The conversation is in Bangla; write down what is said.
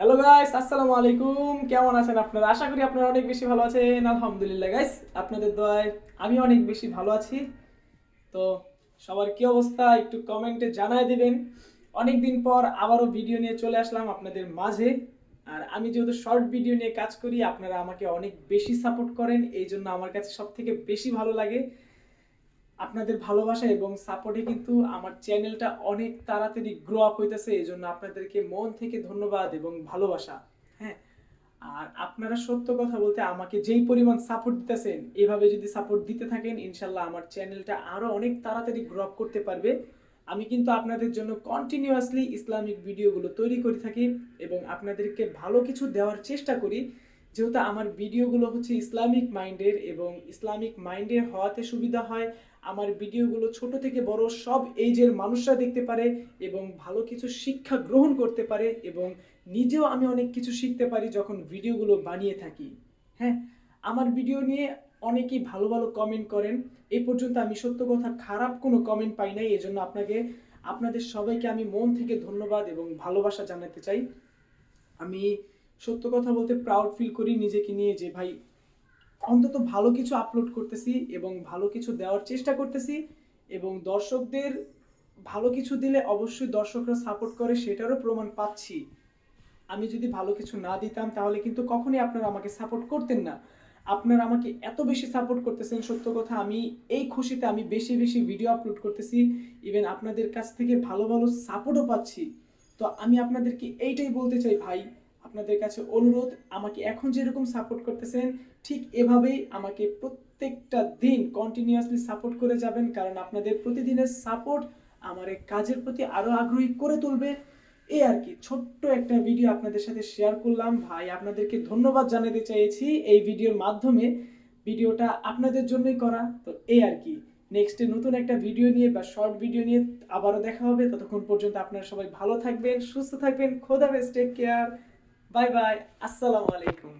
হ্যালো গাইস আসসালামু আলাইকুম। কেমন আছেন আপনারা? আশা করি আপনারা অনেক বেশি ভালো আছেন। আলহামদুলিল্লাহ গাইস আপনাদের দোয়ায় আমি অনেক বেশি ভালো আছি। তো সবার কি অবস্থা একটু কমেন্টে জানায় দিবেন। অনেক দিন পর আবারও ভিডিও নিয়ে চলে আসলাম আপনাদের মাঝে। আর আমি যেহেতু শর্ট ভিডিও নিয়ে কাজ করি, আপনারা আমাকে অনেক বেশি সাপোর্ট করেন। এই জন্য আমার কাছে সব থেকে বেশি ভালো লাগে। আপনাদের ভালোবাসা এবং সাপোর্টে কিন্তু আমার চ্যানেলটা অনেক তাড়াতাড়ি গ্রো আপ হইতেছে এই জন্য আপনাদেরকে মন থেকে ধন্যবাদ এবং ভালোবাসা। হ্যাঁ আর আপনারা সত্য কথা বলতে আমাকে যেই পরিমাণ সাপোর্ট দিতেছেন, এভাবে যদি সাপোর্ট দিতে থাকেন, ইনশাল্লাহ আমার চ্যানেলটা আরও অনেক তাড়াতাড়ি গ্রো আপ করতে পারবে। আমি কিন্তু আপনাদের জন্য কন্টিনিউয়াসলি ইসলামিক ভিডিওগুলো তৈরি করে থাকি এবং আপনাদেরকে ভালো কিছু দেওয়ার চেষ্টা করি। যেহেতু আমার ভিডিওগুলো হচ্ছে ইসলামিক মাইন্ডের এবং ইসলামিক মাইন্ডের হওয়াতে সুবিধা হয়, আমার ভিডিওগুলো ছোট থেকে বড় সব এইজের মানুষরা দেখতে পারে এবং ভালো কিছু শিক্ষা গ্রহণ করতে পারে এবং নিজেও আমি অনেক কিছু শিখতে পারি যখন ভিডিওগুলো বানিয়ে থাকি। হ্যাঁ আমার ভিডিও নিয়ে অনেকেই ভালো ভালো কমেন্ট করেন। এই পর্যন্ত আমি সত্য কথা, খারাপ কোনো কমেন্ট পাই নাই, এজন্য আপনাকে, আপনাদের সবাইকে আমি মন থেকে ধন্যবাদ এবং ভালোবাসা জানাতে চাই। আমি সত্য কথা বলতে প্রাউড ফিল করি নিজেকে নিয়ে যে, ভাই, অন্তত ভালো কিছু আপলোড করতেছি এবং ভালো কিছু দেওয়ার চেষ্টা করতেছি এবং দর্শকদের ভালো কিছু দিলে অবশ্যই দর্শকরা সাপোর্ট করে, সেটারও প্রমাণ পাচ্ছি। আমি যদি ভালো কিছু না দিতাম, তাহলে কিন্তু কখনোই আপনারা আমাকে সাপোর্ট করতেন না। আপনারা আমাকে এত বেশি সাপোর্ট করতেছেন, সত্য কথা, আমি এই খুশিতে আমি বেশি বেশি ভিডিও আপলোড করতেছি। ইভেন আপনাদের কাছ থেকে ভালো ভালো সাপোর্টও পাচ্ছি। তো আমি আপনাদেরকে এইটাই বলতে চাই, ভাই আপনাদের কাছে অনুরোধ, আমাকে এখন যেরকম সাপোর্ট করতেছেন, ঠিক এভাবেই আমাকে প্রত্যেকটা দিন কন্টিনিউয়াসলি সাপোর্ট করে যাবেন, কারণ আপনাদের প্রতিদিনের সাপোর্ট আমার এই কাজের প্রতি আরও আগ্রহী করে তুলবে। এই আর কি, ছোট্ট একটা ভিডিও আপনাদের সাথে শেয়ার করলাম। ভাই, আপনাদেরকে ধন্যবাদ জানাতে চাইছি এই ভিডিওর মাধ্যমে। ভিডিওটা আপনাদের জন্যই করা। তো এই আর কি নেক্সটে নতুন একটা ভিডিও নিয়ে বা শর্ট ভিডিও নিয়ে আবারও দেখা হবে। ততক্ষণ পর্যন্ত আপনারা সবাই ভালো থাকবেন, সুস্থ থাকবেন। খোদা best take care bye bye আসসালামু আলাইকুম